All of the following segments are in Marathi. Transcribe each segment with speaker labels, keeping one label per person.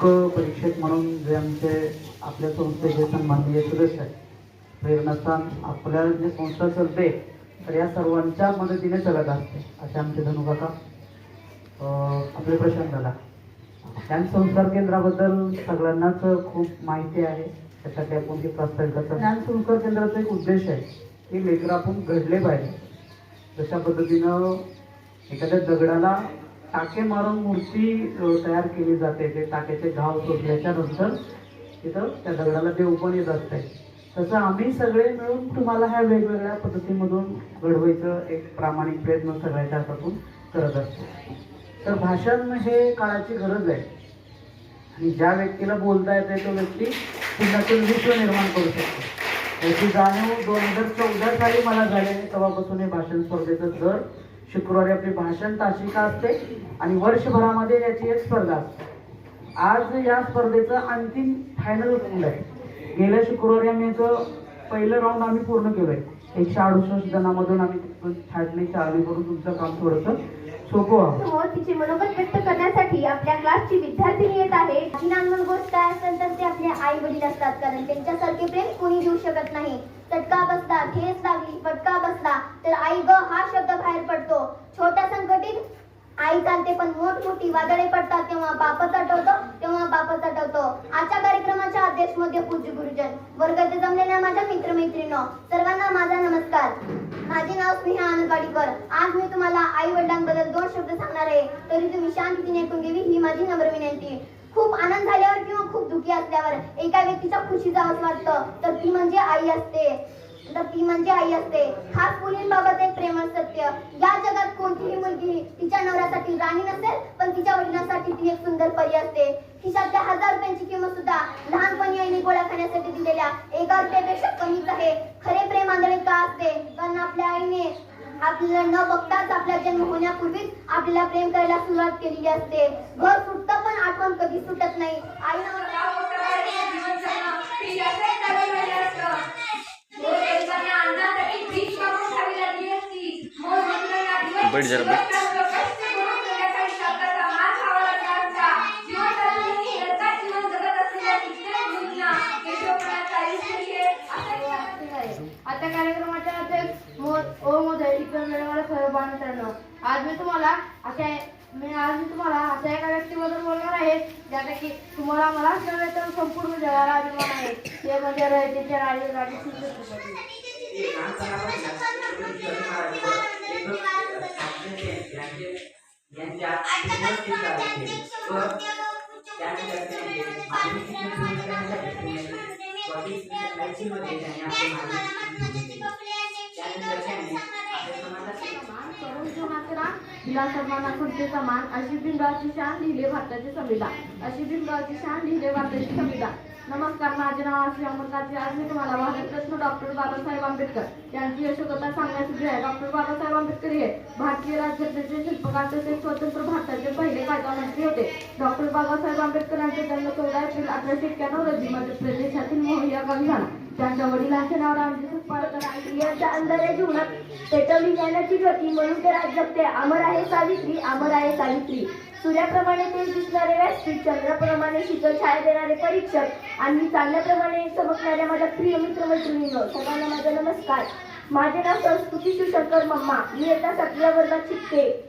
Speaker 1: प्रमुख परीक्षक म्हणून जे आमचे आपल्या संस्थेचे सन्माननीय सदस्य आहेत. प्रेरणास्थान आपल्या जे संस्था चालते तर या सर्वांच्या मदतीने चालत असते असे आमचे धनुकाका आपले प्रश्न झाला ज्ञान संस्कार केंद्राबद्दल सगळ्यांनाच खूप माहिती आहे. त्यासाठी आपण ते प्रस्तावित ज्ञान संस्कार केंद्राचा एक उद्देश आहे की लेकरं आपण घडले पाहिजे. जशा पद्धतीनं एखाद्या दगडाला टाके मारून मूर्ती तयार केली जाते. ते टाक्याचे घाव शोधल्याच्या नंतर तिथं त्या दगडाला देव पण येत असते तसं आम्ही सगळे मिळून तुम्हाला ह्या वेगवेगळ्या पद्धतीमधून घडवायचं एक प्रामाणिक प्रयत्न सगळ्याच्या हातातून करत असतो. तर भाषण हे काळाची गरज आहे. आणि ज्या व्यक्तीला बोलता येते तो व्यक्ती पुण्यातून विश्व निर्माण करू शकतो. याची जाणीव दोन हजार चौदा साली मला झाले तेव्हापासून हे भाषण स्पर्धेचं दर शुक्रवारी आपली भाषण तासिका असते आणि वर्षभरामध्ये याची एक स्पर्धा असते. आज या स्पर्धेचं अंतिम फायनल राऊंड आहे. गेल्या शुक्रवारी आम्ही याचं पहिलं राऊंड आम्ही पूर्ण केलंय. एकशे अडुसष्ट जणांमधून आम्ही छाटणी चालू करून तुमचं काम थोडंसं सोपं व्हावं.
Speaker 2: हो, तिचे मनोगत व्यक्त करण्यासाठी आपल्या क्लासची विद्यार्थिनी येत आहे.
Speaker 3: ही गोष्ट काय असेल तर ते आपले आई वडील असतात कारण त्यांच्यासारखे प्रेम कोणी देऊ शकत नाही. चटका बसला ठेस लागली फटका बसला. तर आई ग हा शब्द बाहेर पडतो. छोट्या संकटीत आई चालते पण मोठमोठी वादळे पडतात. तेव्हा बापच आठवतो तेव्हा बापच आठवतो आजच्या कार्यक्रमाच्या अध्यक्षमध्ये पूज्य गुरुजन. वर्गात जमलेल्या माझ्या मित्रमैत्रिणींनो सर्वांना माझा नमस्कार. माझे नाव स्नेहा आनंदवाडीकर. आज मी तुम्हाला आई वडिलांबद्दल दोन शब्द सांगणार आहे. तरी तुम्ही शांततेने ऐकून घ्यावी ही माझी नम्र विनंती. खूप आनंद झाल्यावर किंवा खूप दुःखी असल्यावर एका व्यक्तीच्या खुशी जावंच वाटतं. तर ती म्हणजे आई असते. तर ती म्हणजे आई असते. खास मुलींबाबत एक प्रेम सत्य. या जगात कोणतीही मुलगी तिच्या नवऱ्यासाठी राणी नसेल पण तिच्या वडिलांसाठी ती एक सुंदर परी असते. खिशातल्या हजार रुपयांची किंमत सुद्धा लहानपणी आईने गोळ्या खाण्यासाठी दिलेल्या एका रुपयापेक्षा कमीच आहे. खरे प्रेम आंधळे का असते? कारण आपल्या आईने आपल्याला न बघताच आपला जन्म होण्यापूर्वीच आपल्याला प्रेम करायला सुरुवात केलेली असते. घर सुटतं पण आठवण कधी सुटत नाही. आई
Speaker 4: बैठ जरा, बैठ.
Speaker 5: मोदय इतर मला खरं मित्रांनो आज मी तुम्हाला अशा मी आज मी तुम्हाला अशा एका व्यक्तीबद्दल बोलणार आहे ज्याचा की तुम्हाला मला नव्हे तर संपूर्ण जगाला अभिमान आहे ते म्हणजे रयतेचे राजे राजे छत्रपती करून जीवनाचे रान, दिला सन्माना अशी बिंबाची शान लिहिले भारताचे संविधान अशी बिंबाची शान लिहिले भारताचे संविधान नमस्कार माझे नाव श्री अमरनाथजी आज मी तुम्हाला भारतरत्न डॉक्टर बाबासाहेब आंबेडकर यांची यशोकथा सांगण्यासाठी आहे डॉक्टर बाबासाहेब आंबेडकर हे भारतीय राज्यघटनेचे शिल्पकार तसेच स्वतंत्र भारताचे पहिले कायदामंत्री होते डॉक्टर बाबासाहेब आंबेडकर यांचा जन्म चौदा एप्रिल अठराशे एक्क्याण्णव रोजी मध्य प्रदेशातील मोहया गावी झाला. त्यांच्या वडिलांचे नाव रामजी सुखपाळकर आहे
Speaker 3: यांच्या अंधाऱ्या जीवनात पेटवली ज्ञानाची गती म्हणून ते राज जगते अमर आहे सावित्री अमर आहे सावित्री. सूर्याप्रमाणे ते दिसणारे व्यासपीठ चंद्राप्रमाणे शीतल छाया देणारे परीक्षक आणि चांगल्याप्रमाणे चमकणाऱ्या माझ्या प्रिय मित्रमैत्रिणींनो सगळ्यांना माझा नमस्कार. माझे नाव संस्कृती शिवशंकर मम्मा. मी आता सातव्या वर्गात शिकते.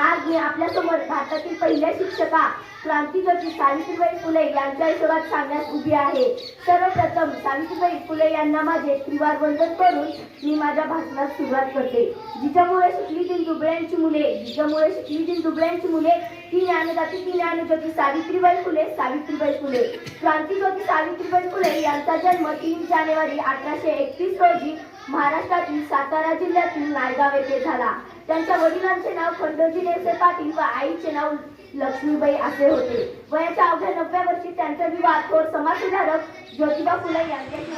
Speaker 3: आज मी आपल्यासमोर भारतातील पहिल्या शिक्षका क्रांतीज्योती सावित्रीबाई फुले यांच्या हिशोबात सांगण्यास उभी आहे. सर्वप्रथम सावित्रीबाई फुले यांना माझे त्रिवार वंदन करून मी माझ्या भाषणात सुरुवात करते. जिच्यामुळे शिकलीतील दुबळ्यांची मुले जिच्यामुळे शिकलीतील दुबळ्यांची मुले ती ज्ञानदाती ती ज्ञानज्योती सावित्रीबाई फुले सावित्रीबाई फुले. क्रांतीज्योती सावित्रीबाई फुले यांचा जन्म तीन जानेवारी अठराशे एकतीस रोजी महाराष्ट्रातील सातारा जिल्ह्यातील नायगाव येथे झाला. त्यांच्या वडिलांचे नाव खंडोजी नेसे पाटील व आईचे नाव लक्ष्मीबाई असे होते वयाच्या अवघ्या नवव्या वर्षी त्यांचा विवाह थोर समाजसुधारक ज्योतिबा फुले यांच्याशी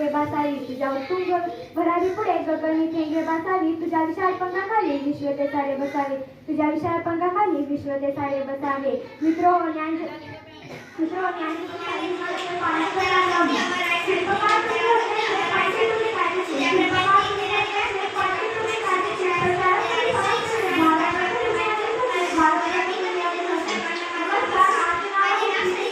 Speaker 4: गगनी ठेंगे बसावी तुझ्यावर तुंग भरारी पुढे गगनी ठेंगे बसावी तुझ्या विशाल पंखाखाली विश्व ते सारे बसावे. तुझ्या विशाल पंखाखाली विश्व ते सारे बसावे. मित्र ज्ञान मित्र ज्ञान शिल्पकार तुम्ही होते, पाहिजे तुम्ही काढले, शिल्पकार तुम्ही होते, पाहिजे तुम्ही काढले, शिल्पकार तुम्ही होते, भारताला तुम्ही होते, भारताला तुम्ही होते. नमस्कार, माझे नाव आहे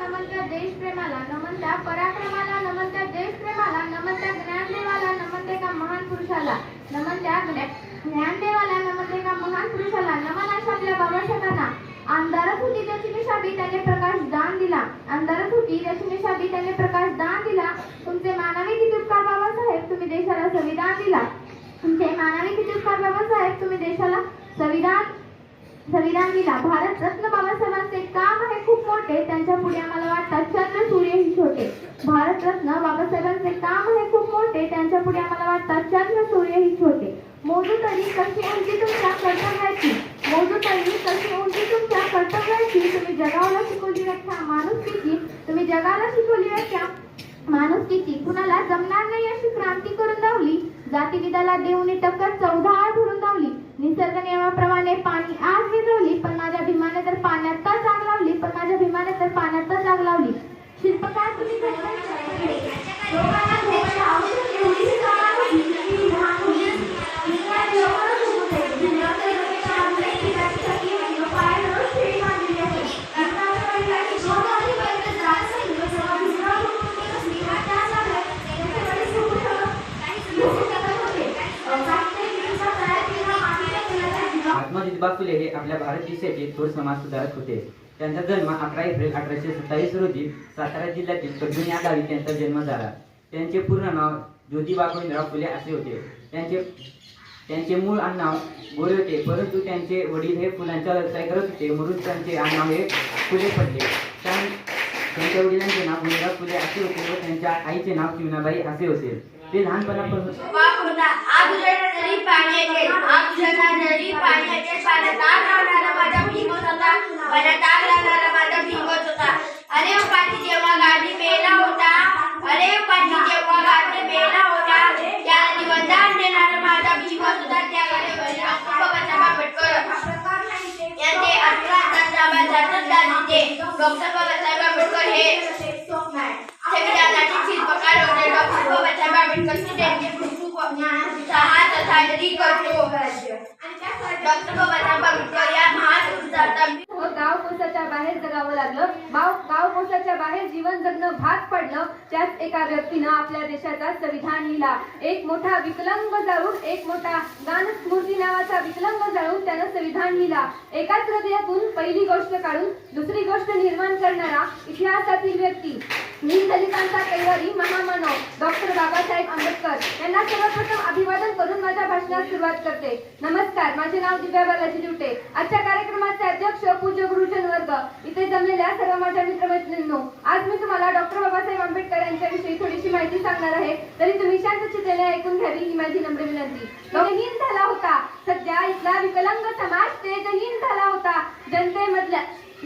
Speaker 4: नमन त्या देशप्रेमाला नमन त्या पराक्रमाला नमन त्या देशप्रेमाला नमन त्या ज्ञानदेवाला नमन त्या एका महान पुरुषाला नमन त्या ज्ञा- ज्ञानदेवाला नमन त्या एका महान पुरुषाला नमन अशा आपल्या बाबासाहेबांना अंधारात होती त्याची निशाबी त्याने प्रकाश दान दिला अंधारात होती त्याची निशाबी त्याने प्रकाश दान दिला तुमचे मानवी किती उपकार बाबासाहेब तुम्ही देशाला संविधान दिला तुमचे मानवी किती उपकार बाबासाहेब तुम्ही देशाला संविधान संविधान दिला भारत रत्न बाबासाहेबांचे काम आहे खूप मोठे त्यांच्या पुढे आम्हाला वाटतात चंद्र सूर्य ही भारतरत्न बाबासाहेबांचे काम हे खूप मोठे त्यांच्या पुढे आम्हाला वाटतात चंद्र सूर्य ही छोटे. मोजू तरी कशी उंची तुमच्या कर्तव्याची मोजू तरी कशी उंची तुमच्या कर्तव्याची तुम्ही जगाला शिकवली व्याख्या माणुसकीची तुम्ही जगाला शिकवली व्याख्या माणुसकीची कुणाला जमणार नाही अशी क्रांती करून धावली. जातीविदाला देऊन टक्कर चौदा आळ भरून धावली. निसर्ग नियमाप्रमाणे पाणी आज विजवली पण माझ्या भीमाने तर पाण्यातच आग लावली पण माझ्या भीमाने तर पाण्यातच आग लावली. शिल्पकार तुम्ही
Speaker 5: महात्मा ज्योतिबा फुले हे आपल्या भारत देशाचे थोर समाज सुधारक होते. त्यांचा जन्म अकरा एप्रिल अठराशे सत्तावीस रोजी सातारा जिल्ह्यातील कडून या गावी त्यांचा जन्म झाला. त्यांचे पूर्ण नाव ज्योतिबा गोविंदराव फुले असे होते. त्यांचे त्यांचे मूळ आडनाव गोरे होते. परंतु त्यांचे वडील हे फुलांचा व्यवसाय करत होते. म्हणून त्यांचे आडनाव हे फुले पडले. त्या- त्यांच्या वडिलांचे नाव गोविंदराव फुले असे होते व त्यांच्या आईचे नाव चिमणाबाई असे होते. ते लहानपणापासून
Speaker 6: नदी पाण्याचे आग नदी पाण्याचे पाण्यात आग लावणारा माझा भीमच होता. पाण्यात आग लावणारा माझा भीमच होता. अरे पाठी जेव्हा गाडी मेला होता अरे पाठी जेव्हा गाडी मेला होता त्या निवंदान देणारा माझा भीमच होता. त्या गाडीवर बाबासाहेब आंबेडकर यांचे अठरा तासाबा जातात दाजीचे डॉक्टर बाबासाहेब आंबेडकर हे साजरी करतो. हो, डॉक्टर बाबासाहेब आंबेडकर या महान
Speaker 4: गाव कोसाच्या बाहेर जगावं लागलं. गाव कोसाच्या बाहेर जीवन जगणं भाग पडलं. अशाच एका व्यक्तीनं आपल्या देशाचा संविधान लिहिला. एक मोठा विकलांग जाळून एक मोठा गान स्मृती नावाचा विकलंग जाळून त्यानं संविधान लिहिला. एकाच हृदयातून पहिली गोष्ट काढून दुसरी गोष्ट निर्माण करणारा इतिहासातील व्यक्ती. नील दलितांचा कैवारी महामानव डॉक्टर बाबासाहेब आंबेडकर. यांना सर्वप्रथम अभिवादन करून माझ्या भाषणास सुरुवात करते. नमस्कार माझे नाव दिव्या बालाजी दिवटे आजच्या कार्यक्रमाचे अध्यक्ष पूज्य गुरुजन वर्ग. इथे जमलेल्या सर्व माझ्या मित्रमैत्रिणींनो आज मी तुम्हाला डॉक्टर बाबासाहेब आंबेडकर यांच्याविषयी थोडीशी माहिती सांगणार आहे. तरी तुम्ही शांतचितेने ऐकून घ्यावी ही माझी नम्र विनंती. तेजहीन झाला होता. सध्या इथला विकलांग समाज ते तेजहीन झाला होता. जनतेमधल्या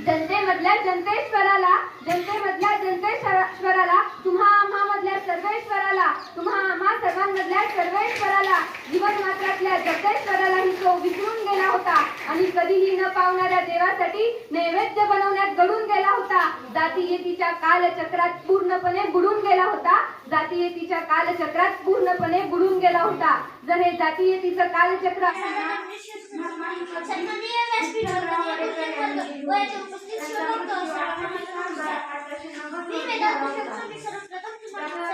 Speaker 4: जनतेमधल्या जनतेश्वराला जनतेमधल्या जनतेश्वराला तुम्हा आम्हा मधल्या सर्वेश्वराला तुम्हा आम्हा सर्वांमधल्या सर्वेश्वराला जीवन मात्रातल्या जगतेश्वरालाही तो विसरून गेला होता. आणि कधीही न पावणाऱ्या देवासाठी नैवेद्य बनवण्यात घडून गेला होता. जातीयेतीच्या कालचक्रात पूर्णपणे बुडून गेला होता. जातीयेतीच्या कालचक्रात पूर्णपणे बुडून गेला होता. जर हे जातीयेतीचं कालचक्र
Speaker 7: मी वेदांत पुरुषोत्तम मी सर्वप्रथम तुम्हाला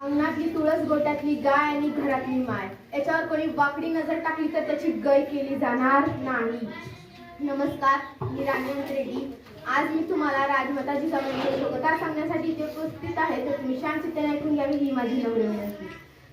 Speaker 8: अंगणातली तुळस गोट्यातली गाय आणि घरातली माय. याच्यावर कोणी वाकडी नजर टाकली तर त्याची गय केली जाणार नाही. नमस्कार मी राजेंद्र रेड्डी आज मी तुम्हाला राजमाताजी संबंधित सांगण्यासाठी ते उपस्थित आहे. तर तुम्ही शांत चित्ताने ऐकून घ्यावी ही माझी नम्र विनंती.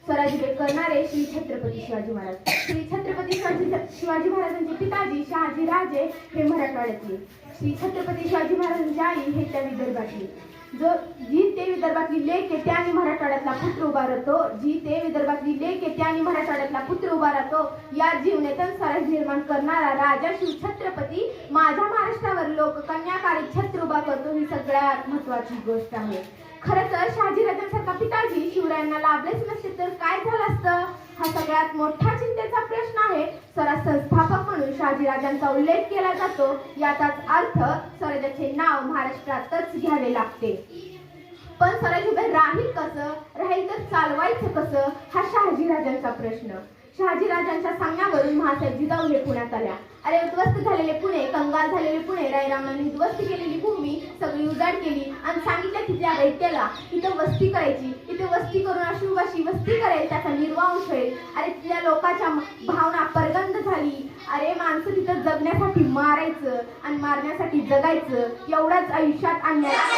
Speaker 8: स्वराज्य करणारे श्री छत्रपती शिवाजी महाराज. श्री छत्रपती शिवाजी शिवाजी महाराजांचे पिताजी शहाजी राजे हे मराठवाड्यातले. श्री छत्रपती शिवाजी महाराजांची आई हे त्या विदर्भातले. जो जी ते विदर्भातली लेक येते आणि मराठवाड्यातला पुत्र उभा राहतो जी ते विदर्भातली लेक येते आणि मराठवाड्यातला पुत्र उभा राहतो या जीवनेतन स्वराज निर्माण करणारा राजा शिव छत्रपती माझ्या महाराष्ट्रावर लोक कन्याकारी छत्र उभा करतो. ही सगळ्यात महत्वाची गोष्ट आहे. खरं तर शहाजीराजांसारखा पिताजी शिवरायांना लाभलेच नसते तर काय झालं असतं? हा सगळ्यात मोठा चिंतेचा प्रश्न आहे. स्वराज संस्था शहाजीराजांचा उल्लेख केला जातो. याचाच अर्थ स्वराज्याचे नाव महाराष्ट्रातच घ्यावे लागते. पण स्वराज्य उभे राहील कसं? राहील तर चालवायचं कसं? हा शहाजीराजांचा प्रश्न. शहाजीराजांच्या सांगण्यावरून महासाहेब जिजाऊ हे पुण्यात आल्या. अरे उद्ध्वस्त झालेले पुणे कंगाल झालेले पुणे रायरामांनी उद्ध्वस्त केलेली भूमी सगळी उजाड केली आणि सांगितलं तिथल्या दैत्याला इथं वस्ती करायची. इथे वस्ती करून अशुभाशी वस्ती करायची त्याचा निर्वांश होईल. अरे तिथल्या लोकांच्या भावना परगंद झाली. अरे माणसं तिथं जगण्यासाठी मारायचं आणि मारण्यासाठी जगायचं. एवढाच आयुष्यात आणण्यात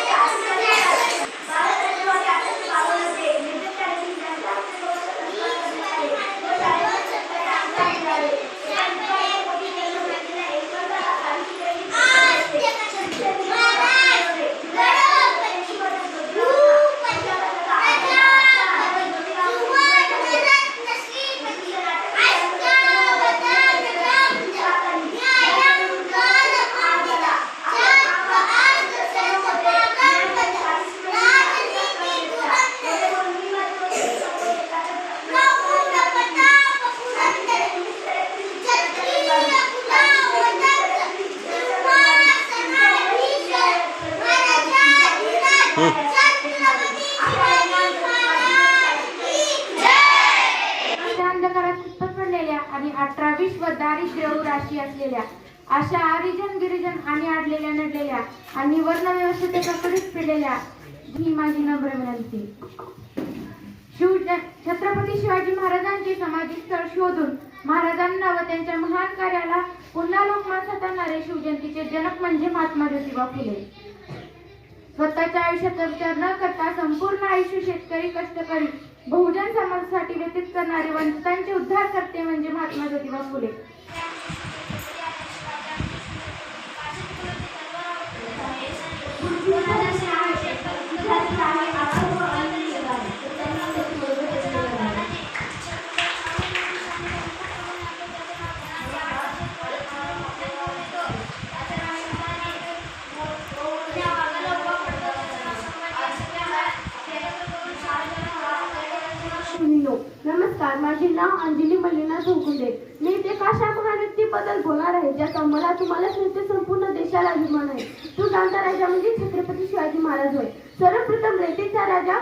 Speaker 9: अशा अंधकारात सुप्त पडलेल्या आणि अठरा विश्व दारिद्र्य राशी असलेल्या अशा आरिजन गिरिजन आणि आडलेल्या नडलेल्या आणि वर्ण व्यवस्थेच्या कडीत पिलेल्या ही माझी नम्र विनंती शिव छत्रपती शिवाजी महाराजांचे समाधी स्थळ शोधून महाराजांना व त्यांच्या कार्याला पुन्हा लोकमान आणणारे शिवजयंतीचे जनक म्हणजे महात्मा ज्योतिबा फुले. स्वतःच्या आयुष्याचा विचार न करता संपूर्ण आयुष्य शेतकरी कष्टकरी बहुजन समाजासाठी व्यतीत करणारे वंचितांचे उद्धार करते म्हणजे महात्मा ज्योतिबा फुले.
Speaker 8: नाव अंजली मल्लिना चौकुंडे मी ते काशा महायुतीबद्दल बोलणार आहे? ज्याचा मला तुम्हाला सांगते संपूर्ण देशाला अभिमान आहे. तो जाणता राजा म्हणजे छत्रपती शिवाजी महाराज होय. सर्वप्रथम रेतीचा राजा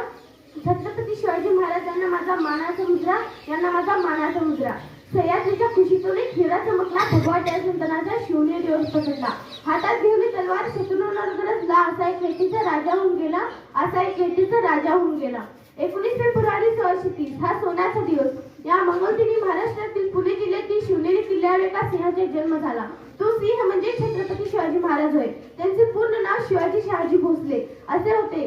Speaker 8: छत्रपती शिवाजी महाराज यांना माझा मानाचा मुजरा यांना माझा मानाचा मुजरा सह्याद्रीच्या खुशीतून एक हिरा चमकला भगवा जयसंतनाचा शिवने दिवस पकडला. हातात घेऊन तलवार शत्रूंवर गरजला असा एक व्यक्तीचा राजा होऊन गेला असा एक व्यक्तीचा राजा होऊन गेला. एकोणीस फेब्रुवारी सोळाशे तीस हा सोन्याचा दिवस. या मंगळदिनी महाराष्ट्रातील पुणे जिल्ह्यातील शिवनेरी किल्ल्यावर एका सिंहाचा जन्म झाला. तो सिंह म्हणजे छत्रपती शिवाजी महाराज होय. त्यांचे पूर्ण नाव शिवाजी शहाजी भोसले असे होते.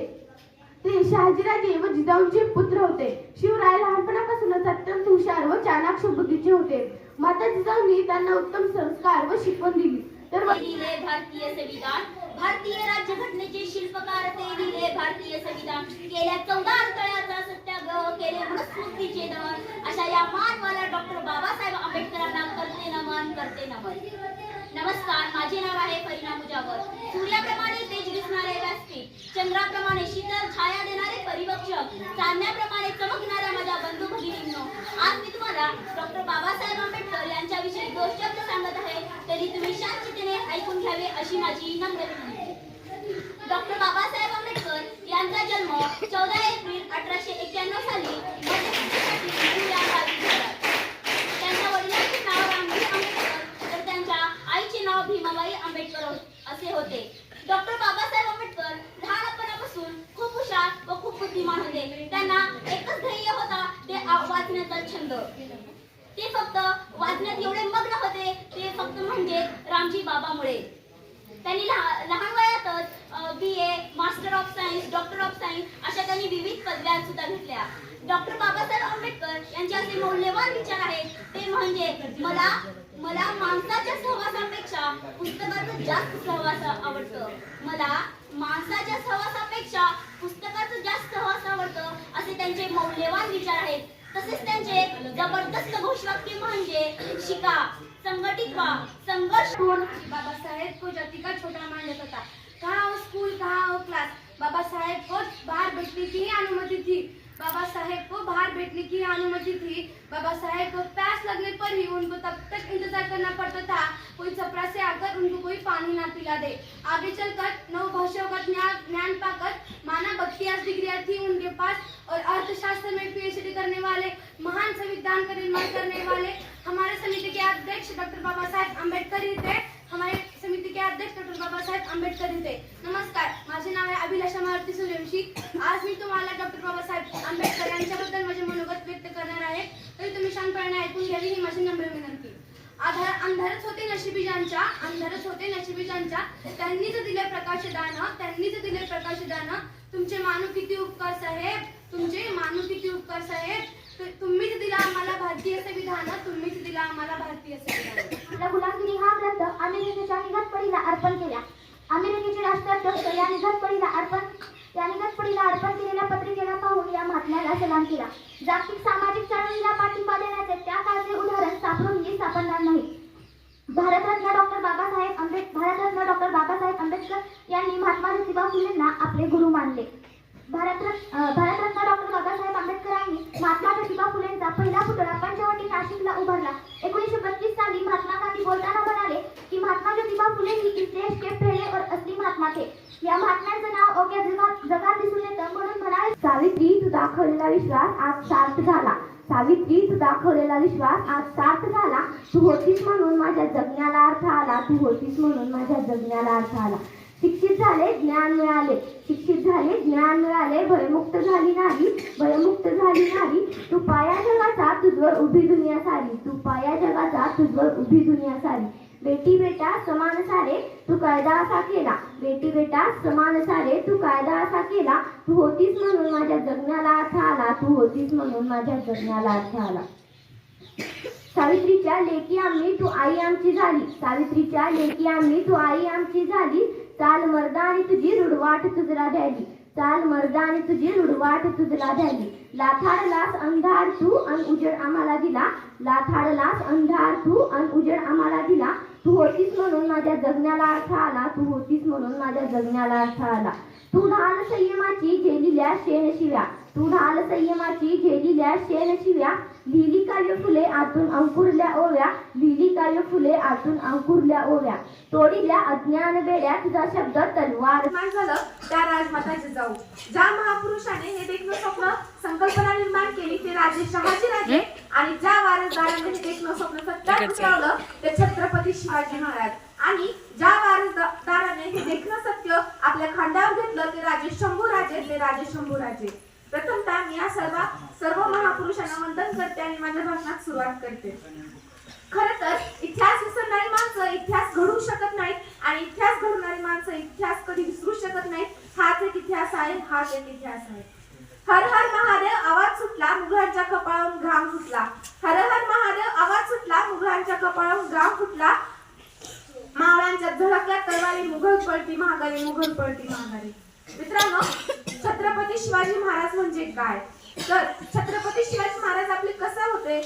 Speaker 8: ते शहाजीराजे व जिजाऊंचे पुत्र होते. शिवराय लहानपणापासूनच अत्यंत हुशार व चाणाक्ष बुद्धीचे होते. माता जिजाऊंनी त्यांना उत्तम संस्कार व शिकवण दिली. तर
Speaker 10: भारतीय संविधान. भारतीय राज्यघटनेचे शिल्पकार ते लिहिले भारतीय संविधान केल्या चौदा अडथळ्याचा सत्याग्रह केले मनस्फूर्तीचे दमन अशा या मानवाला डॉक्टर बाबासाहेब आंबेडकरांना करते नमन करते नमन. नमस्कार माझे नाव आहे करीना मुजावर. सूर्याप्रमाणे तेज दिसणारे व्यासपीठ चंद्राप्रमाणे शीतल छाया देणारे परिवक्षक चांदण्याप्रमाणे चमकणाऱ्या माझ्या बंधू भगिनींनो आज मी तुम्हाला डॉक्टर बाबासाहेब आंबेडकर यांच्याविषयी दोन शब्द सांगत आहे तरी तुम्ही शांततेने ऐकून घ्यावे अशी माझी नम्र विनंती. डॉक्टर बाबासाहेब आंबेडकर यांचा जन्म चौदा एप्रिल अठराशे एक्क्याण्णव साली मध्य प्रदेशातील बीड या गावी झाला. त्यांच्या वडिलांचे नाव रामजी आंबेडकर तर त्यांच्या नाव भीमाबाई आंबेडकर हो- असे होते. डॉक्टर बाबासाहेब आंबेडकर लहानपणापासून खूप हुशार व खूप बुद्धिमान होते. त्यांना एकच ध्येय वाचण्याचा छंद. ते फक्त वाचण्यात एवढे मग्न होते ते फक्त म्हणजे रामजी बाबामुळे. त्यांनी लहान वयातच B A master of science doctor of science अशा त्यांनी विविध पदव्या सुद्धा घेतल्या. डॉक्टर बाबासाहेब आंबेडकर यांचे असे मौल्यवान विचार आहेत ते म्हणजे मला मला माणसाच्या सहवासापेक्षा पुस्तकाचं जास्त सहवास आवडतं. मला माणसाच्या सहवासापेक्षा पुस्तकाचं जास्त सहवास आवडतं असे त्यांचे मौल्यवान विचार आहेत. तसेच त्यांचे जबरदस्त घोषवाक्य म्हणजे शिका संघटित व्हा संघर्ष
Speaker 8: बाबासाहेब को जाति का छोटा मान लेता था हो स्कूल कहा हो क्लास बाबा साहेब को बाहर बैठने की ही अनुमति थी. बाबा साहेब को बाहर बैठने की अनुमति थी। बाबा साहेब को प्यास लगने पर ही उनको तब तक इंतजार करना पड़ता था। कोई छपरा से आकर उनको कोई पानी ना पिला दे। आगे चलकर नौ भाषाओं का ज्ञान ज्ञान पाकर माना बत्तीस डिग्रियाँ थी उनके पास और अर्थशास्त्र में पीएचडी करने वाले महान संविधान का निर्माण करने वाले हमारे समिति के अध्यक्ष डॉक्टर बाबा साहेब आंबेडकर ही थे। हमारे समिति के अध्यक्ष डॉक्टर बाबा साहेब आंबेडकर ही थे। नमस्कार माझे नाव आहे अभिलाषा मारुती सूर्यवंशी आज मी तुम्हाला डॉक्टर बाबासाहेब आंबेडकर यांच्याबद्दल माझे मनोगत व्यक्त करणार आहे तरी तुम्ही शांतपणे ऐकून घ्यावी ही माझी नम्र विनंती आधार अंधारच होते नशिबी ज्यांच्या अंधारच होते नशिबी ज्यांच्या त्यांनीच दिले प्रकाशदान त्यांनीच दिले प्रकाशदान तुमचे मानू किती उपकार साहेब तुमचे मानू किती उपकार साहेब. तुम्हीच दिला आम्हाला भारतीय संविधान तुम्हीच दिला आम्हाला भारतीय संविधान.
Speaker 11: आपला गुलामगिरी हा ग्रंथ अमेरिकेच्या निघतपडीला अर्पण केला. अमेरिकेचे राष्ट्राध्यक्ष या निघतपडीला अर्पण या निघतपडीला अर्पण केलेल्या पत्रिकेला पाहून या महात्म्याला सलाम केला जागतिक सामाजिक चळवळीला पाठिंबा देण्याचे त्या काळचे उदाहरण सापडूनही सापडणार नाही भारतरत्न बाबासाहेब आंबेडकर भारतरत्न डॉक्टर बाबासाहेब आंबेडकर यांनी महात्मा ज्योतिबा फुलेंना आपले गुरु मानले. भारतरत्न भारतरत्न डॉक्टर बाबासाहेब आंबेडकरांनी महात्मा ज्योतिबा फुलेंचा पहिला पुतळा पंचवटी नाशिकला उभारला. एकोणीसशे बत्तीस साली महात्मा गांधी बोलताना म्हणाले की महात्मा ज्योतिबा फुले ही इस देश के पहिले और असली महात्मा थे. या महात्म्यांचं नाव अवघ्या जगात जगात दिसून येतं म्हणून म्हणाले. सावित्री तू दाखवलेला विश्वास आज शांत झाला. सावित्री दाखवलेला विश्वास आज सार्थ झाला. तू होतीस म्हणून माझ्या जगण्याला अर्थ आला. तू होतीस म्हणून माझ्या जगण्याला अर्थ आला. शिक्षित झाले ज्ञान मिळाले. शिक्षित झाले ज्ञान मिळाले. भयमुक्त झाली नाही. भयमुक्त झाली नाही. तू पाया जगाचा तुझवर उभी दुनिया सारी. तू पाया जगाचा तुझवर उभी दुनिया सारी. बेटी बेटा समान सारे तू कायदा असा केला. बेटी बेटा समान सारे तू कायदा असा केला. तू होतीस म्हणून माझ्या जगण्याला अर्थ आला. तू होतीस म्हणून माझ्या जगण्याला अर्थ आला. सावित्रीच्या लेकी आम्ही तू आई आमची झाली. सावित्रीच्या लेकी आम्ही तू आई आमची झाली. चाल मर्दा आणि तुझी रुडवाट तुजरा द्यायची चाल मर्दाने आणि तुझी रुडवाट तुझला द्याली लाथाडलास अंधार तू अन उजेड आम्हाला दिला. लाथाडलास अंधार तू अन उजेड आम्हाला दिला. तू होतीस म्हणून माझ्या जगण्याला अर्थ आला. तू होतीस म्हणून माझ्या जगण्याला अर्थ आला. तू ढाल संयमाची झेलिल्या शेण शिव्या. तू ढाल संयमाची झेलिल्या शेण शिव्या लिहिली काव्य फुले आतून अंकुरल्या ओव्या लिहिली काव्य फुले आतून अंकुरल्या ओव्या. तोडिल्या अज्ञान बेड्या तुझा शब्द तलवार.
Speaker 8: निर्माण झालं त्या राजमाताचे जाऊ. ज्या महापुरुषाने हे देखणं स्वप्न संकल्पना निर्माण केली ते राजे शहाजी राजे. आणि ज्या वारसदाराने हे देखणं स्वप्न सत्यात उतरवलं ते छत्रपती शिवाजी महाराज. आणि ज्या वारसदाराने हे देखणं सत्य आपल्या खांद्यावर घेतलं ते राजे शंभू राजे ते राजे शंभू राजे प्रथमतः मी या सर्व सर्व महापुरुषांना वंदन करते आणि माझ्या भाषणात सुरुवात करते. खर तर इतिहास विसरणारी माणसं इतिहास घडवू शकत नाहीत आणि इतिहास घडवणारी माणसं इतिहास कधी विसरू शकत नाहीत. हाच एक इतिहास आहे हाच एक इतिहास आहे. हर हर महादेव आवाज सुटला मुघलांच्या कपाळावरून घाम फुटला हर हर महादेव आवाज सुटला मुघलांच्या कपाळावरून घाम फुटला मावळांच्या झळकल्या तलवारी मुघल पळती महागारी मुघल पळती महागारी मित्रांनो छत्रपती शिवाजी महाराज म्हणजे काय? तर छत्रपती शिवाजी महाराज आपले कसे होते?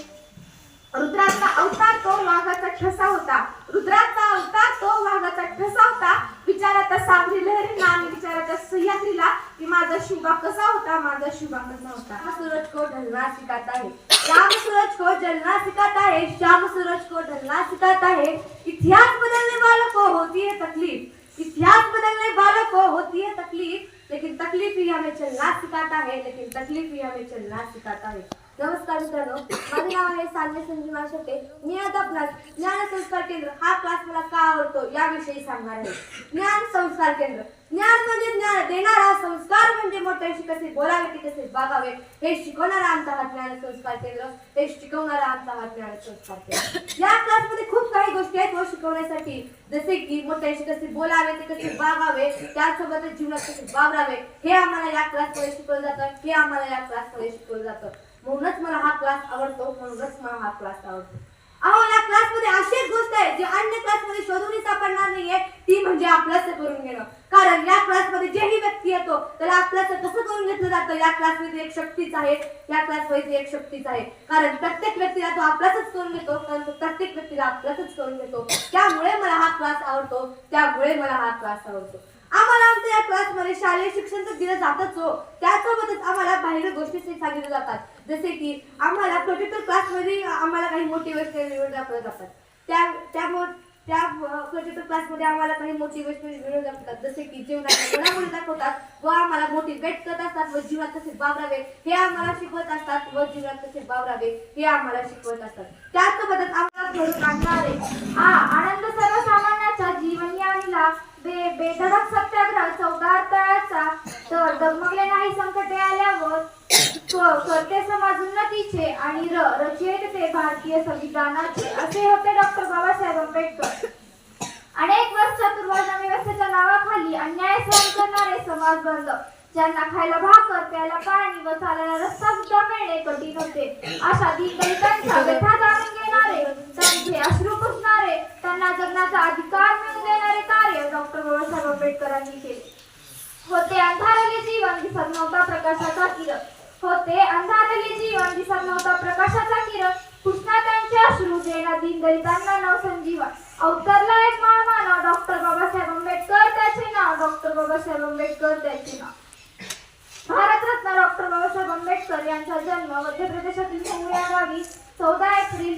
Speaker 8: रुद्राचा अवतार तो वाघाचा ठसा होता. रुद्राचा अवतार तो वाघाचा ठसा होता. विचारात सावरी लहरी आणि विचारात सह्याद्रीला की माझा शुभा कसा होता? माझा शुभा कसा होता? श्याम सूरज को ढलना सिखाता है श्याम सूरज को जलना सिखाता है श्याम सूरज को ढलना सिखाता है इतिहास बदलने वालों को होती है तकलीफ. इतिहास बदलने वालों को हो, होती है तकलीफ लेकिन तकलीफ ही हमें चलना सिखाता है लेकिन तकलीफ ही हमें चलना सिखाता है। नमस्कार मित्रांनो माझे नाव आहे सान्य संजीवा शेटे मी आता आपणास ज्ञान संस्कार केंद्र हा क्लास मला का आवडतो याविषयी सांगणार आहे. ज्ञान संस्कार केंद्र.
Speaker 12: ज्ञान म्हणजे ज्ञान देणारा संस्कार म्हणजे मोठ्याशी कसे बोलावे की कसे वागावे. हे शिकवणारा आमचा हा ज्ञान संस्कार केंद्र. हे शिकवणारा आमचा हा ज्ञान संस्कार केंद्र. या क्लासमध्ये खूप काही गोष्टी आहेत व शिकवण्यासाठी. जसे की मोठ्याशी कसे बोलावे ते कसे वागावे. त्यासोबतच जीवनात कसे वावरावे हे आम्हाला या क्लासमध्ये शिकवलं जातं. हे आम्हाला या क्लासमध्ये शिकवलं जातं. म्हणूनच मला हा क्लास आवडतो. म्हणूनच मला हा क्लास आवडतो. अहो या क्लासमध्ये अशी एक गोष्ट आहे जी अन्य क्लासमध्ये शोधूनही सापडणार नाहीये ती म्हणजे अभ्यास करून घेणं. कारण या क्लासमध्ये जेही व्यक्ती येतो त्याला आपल्याच कसं करून घेतलं जातं? या क्लासमध्ये एक शक्तीच आहे या क्लासमध्ये एक शक्तीच आहे. कारण प्रत्येक व्यक्तीला तो आपलाच करून घेतो कारण तो प्रत्येक व्यक्तीला आपलाच करून घेतो. त्यामुळे मला हा क्लास आवडतो त्यामुळे मला हा क्लास आवडतो. आम्हाला आमच्या या क्लासमध्ये शालेय शिक्षण तर दिलं जातच हो. त्यासोबतच आम्हाला बाहेर गोष्टी सांगितल्या जातात. जसे की आम्हाला प्रोजेक्टर क्लासमध्ये आम्हाला काही मोटिवेशनल व्हिडिओ दाखवले जातात त्या त्यामुळे त्या प्रोजेक्टर क्लासमध्ये आम्हाला काही मोटिवेशनल व्हिडिओ दाखवतात जसे की जीवनाच्या दाखवतात व आम्हाला मोटिवेट करत असतात व जीवनात कसे वावरावे हे आम्हाला शिकवत असतात व जीवनात कसे वावरावे हे आम्हाला शिकवत असतात. त्यासोबतच आम्हाला घडून आणणारे
Speaker 9: हा आनंद सर्वसामान्य जीवन यानीला बे बेधडक सत्याग्रह चौदार तळाचा. तर डगमगले नाही संकटे आल्यावर करते समाज उन्नतीचे आणि र रचयित ते भारतीय संविधानाचे असे होते डॉक्टर बाबासाहेब आंबेडकर. अनेक वर्ष चतुर्वर्ग व्यवस्थेच्या नावाखाली अन्याय सहन करणारे समाज बांधव ज्यांना खायला भाकर प्यायला पाणी व चालायला रस्ता सुद्धा मिळणे कठीण होते. अशा दीनदलितांच्या व्यथा जाणून घेणारे त्यांचे अश्रू पुसणारे त्यांना जगण्याचा अधिकार मिळवून देणारे कार्य डॉक्टर बाबासाहेब आंबेडकरांनी केले. होते अंधारले जीवन दिसत नव्हता प्रकाशाचा किरण. होते अंधारले जीवन दिसत नव्हता प्रकाशाचा किरण. कृष्णा त्यांचे अश्रू देणार दीनदलितांना नवसंजीवन अवतरला एक महामानव डॉक्टर बाबासाहेब आंबेडकर त्याचे नाव डॉक्टर बाबासाहेब आंबेडकर त्याचे नाव. भारतरत्न डॉक्टर बाबासाहेब आंबेडकर यांचा जन्म मध्य प्रदेशातील या गावी चौदा एप्रिल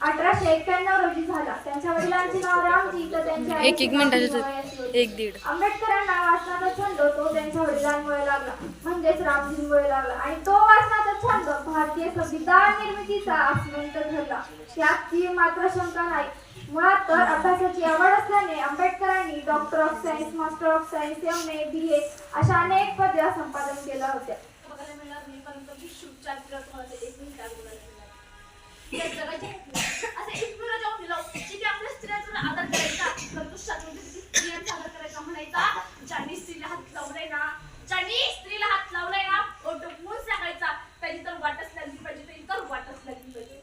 Speaker 9: अठराशे एक्क्याण्णव रोजी झाला. त्यांच्या वडिलांचे नाव रामजी तर त्यांच्या
Speaker 4: एक- एक
Speaker 9: आईचे नाव
Speaker 4: मिनिटाचं-
Speaker 9: जिवाबाई होते.
Speaker 4: एक दीड.
Speaker 9: आंबेडकरांना वाचनाचा छंद तो त्यांच्या वडिलांमुळे लागला म्हणजेच रामजींमुळे लागला. आणि तो वाचनाचा छंद भारतीय संविधान निर्मितीचा आसमंत ठरला. त्याची मात्र शंका नाही. मुळात तर अभ्यासाची आवड असल्याने आंबेडकरांनी doctor of science master of science M A B A अशा अनेक पदव्या संपादन केल्या होत्या.
Speaker 8: बघायला मिळणार नाही एक आपल्या आदर करायचा आदर करायचा म्हणायचा. ज्यांनी स्त्रीला हात लावलाय ना ज्यांनी स्त्रीला हात लावलाय ना तो सांगायचा तर वाटच लागली पाहिजे तर वाटच लागली पाहिजे.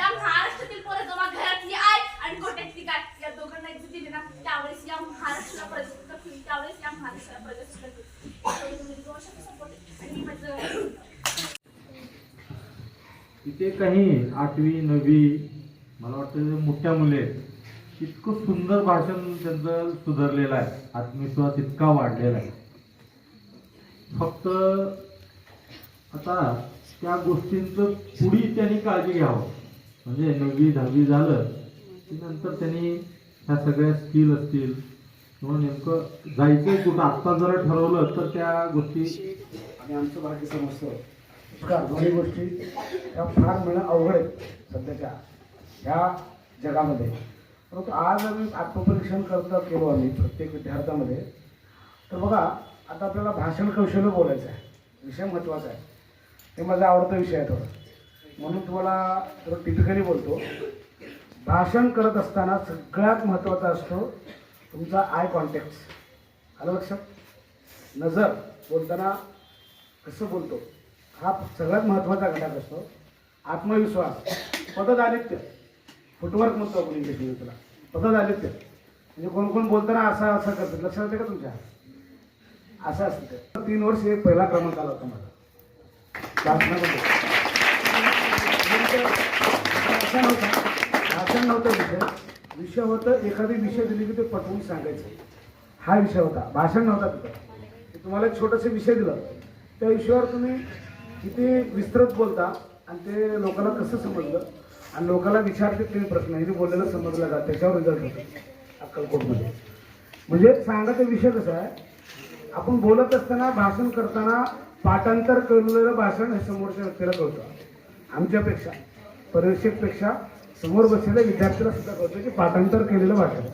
Speaker 8: या महाराष्ट्रातील पोरं जेव्हा घरातली आहे आणि गोट्यातली काय या दोघांना एकजूट दिली ना त्यावेळेस या महाराष्ट्राला प्रदर्शित करतील. त्यावेळेस या महाराष्ट्राला प्रदर्शित करतील. त्यावेळी
Speaker 13: तिथे काही आठवी नववी मला वाटतं मोठ्या मुले इतकं सुंदर भाषण त्यांचं सुधारलेलं आहे. आत्मविश्वास इतका वाढलेला आहे. फक्त आता त्या गोष्टींचं पुढी त्यांनी काळजी घ्यावं. म्हणजे नववी दहावी झालं की नंतर त्यांनी ह्या सगळ्या स्किल असतील किंवा नेमकं जायचं कुठं आत्ता जर ठरवलं तर त्या गोष्टी
Speaker 14: आणि आमचं भाग्य समजतं का दोन्ही गोष्टी त्या फार मिळणं अवघड आहे सध्याच्या ह्या जगामध्ये. परंतु आज आम्ही आत्मपरीक्षण करता केलो आम्ही प्रत्येक विद्यार्थ्यामध्ये. तर बघा आता आपल्याला भाषण कौशल्य बोलायचं आहे. विषय महत्त्वाचा आहे. ते माझा आवडता विषय आहे थोडा. म्हणून तुम्हाला थोडं टिपिकली बोलतो. भाषण करत असताना सगळ्यात महत्त्वाचा असतो तुमचा आय कॉन्टॅक्ट आलं लक्षात? नजर बोलताना कसं बोलतो? हा सगळ्यात महत्त्वाचा घटक असतो. आत्मविश्वास पददालित्य फुटवर्क म्हणतो आपण इंग्लिशमध्ये तुला पददालित्य म्हणजे कोण कोण बोलताना असं असं करतात. लक्षात येते का तुमच्या? असं असतं. ते. तीन वर्ष एक पहिला क्रमांक आला होता माझा. भाषणामध्ये. नेमकं भाषण नव्हतं भाषण नव्हतं विषय विषय होतं एखादी विषय दिली की ते पटवून सांगायचं. हा विषय होता. भाषण नव्हता तिथं. तुम्हाला एक छोटंसं विषय दिलं. त्या विषयावर तुम्ही किती विस्तृत बोलता आणि ते लोकांना कसं समजलं? आणि लोकांना विचारते तुम्ही प्रश्न हे बोललेलं समजलं जात त्याच्यावर रिझल्ट होतो. अक्कलकोटमध्ये. म्हणजे सांगायचा विषय कसा आहे? आपण बोलत असताना भाषण करताना पाठांतर केलेलं भाषण हे समोरच्या व्यक्तीला कळतं. आमच्यापेक्षा परीक्षेपेक्षा समोर बसलेल्या विद्यार्थ्याला सुद्धा कळतं की पाठांतर केलेलं वाचन.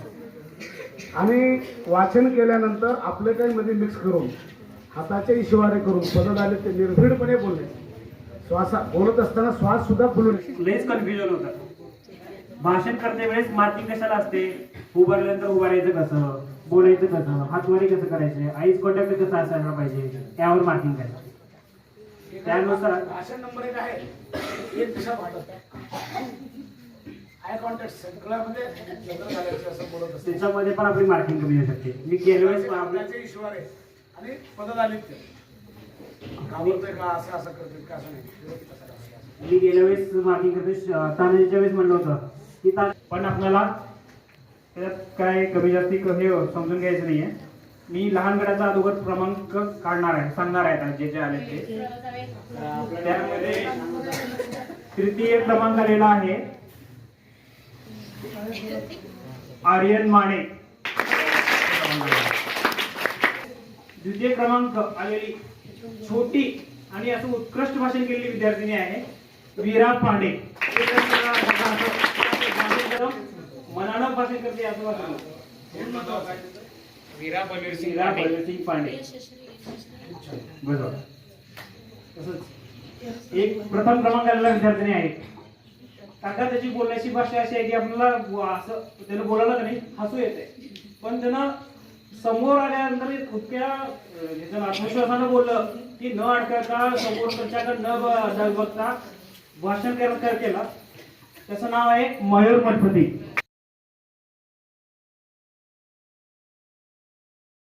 Speaker 14: आणि वाचन केल्यानंतर आपलं काही मध्ये मिक्स करून हाताचे इशिवारे करून पद आले ते निर्भीडपणे बोलले श्वासा बोलत असताना श्वास सुद्धा फुलू
Speaker 15: लयच कन्फ्युजन होतं. भाषण करण्यावेळेस वेळेस मार्किंग कशाला असते? उभारल्यानंतर उभारायचं कसं? बोलायचं कसं? हातवारी कसं करायचं? आईस कॉन्टॅक्ट कसं असायला पाहिजे? त्यावर मार्किंग करायचं त्यानुसार
Speaker 14: भाषण नंबर एक आहे एक दिशा आय कॉन्टॅक्ट सगळ्यामध्ये असं बोलत असते.
Speaker 15: त्याच्यामध्ये पण आपली मार्किंग कमी होऊ शकते. मी गेल्या वेळेस
Speaker 14: आपल्याचे इशारे आणि पदत आले घाबरतोय का? असं असं करते का? असं नाही.
Speaker 15: मी गेल्या वेळेस मार्किंग करते तानाजीच्या वेळेस म्हणलं होतं की पण आपल्याला त्याच्यात काय कमी जास्ती हे समजून घ्यायचं नाहीये. मी लहान गटाचा अगोदर क्रमांक काढणार आहे सांगणार आहे जे जे आले ते. त्यामध्ये तृतीय क्रमांक आलेला आहे. आर्यन माने. द्वितीय क्रमांक आलेली छोटी आणि असं उत्कृष्ट भाषण केलेली विद्यार्थिनी आहे वीरा पांडे. तर मनानं भाषण करते असं वाटलं वीरा बलवीरसिंग पांडे बरोबर. तसंच एक प्रथम क्रमांक आलेला विद्यार्थिनी आहे काका त्याची बोलण्याची भाषा अशी आहे की आपल्याला असं त्यानं बोलायला का नाही हसू येते. पण त्यानं समोर आल्यानंतर इतक्या अं, ह्याच्यानं आत्मविश्वासानं बोललं की न अडकता ब- न बघता भाषण केलं केलं. त्याचं नाव आहे मयूर मठपती.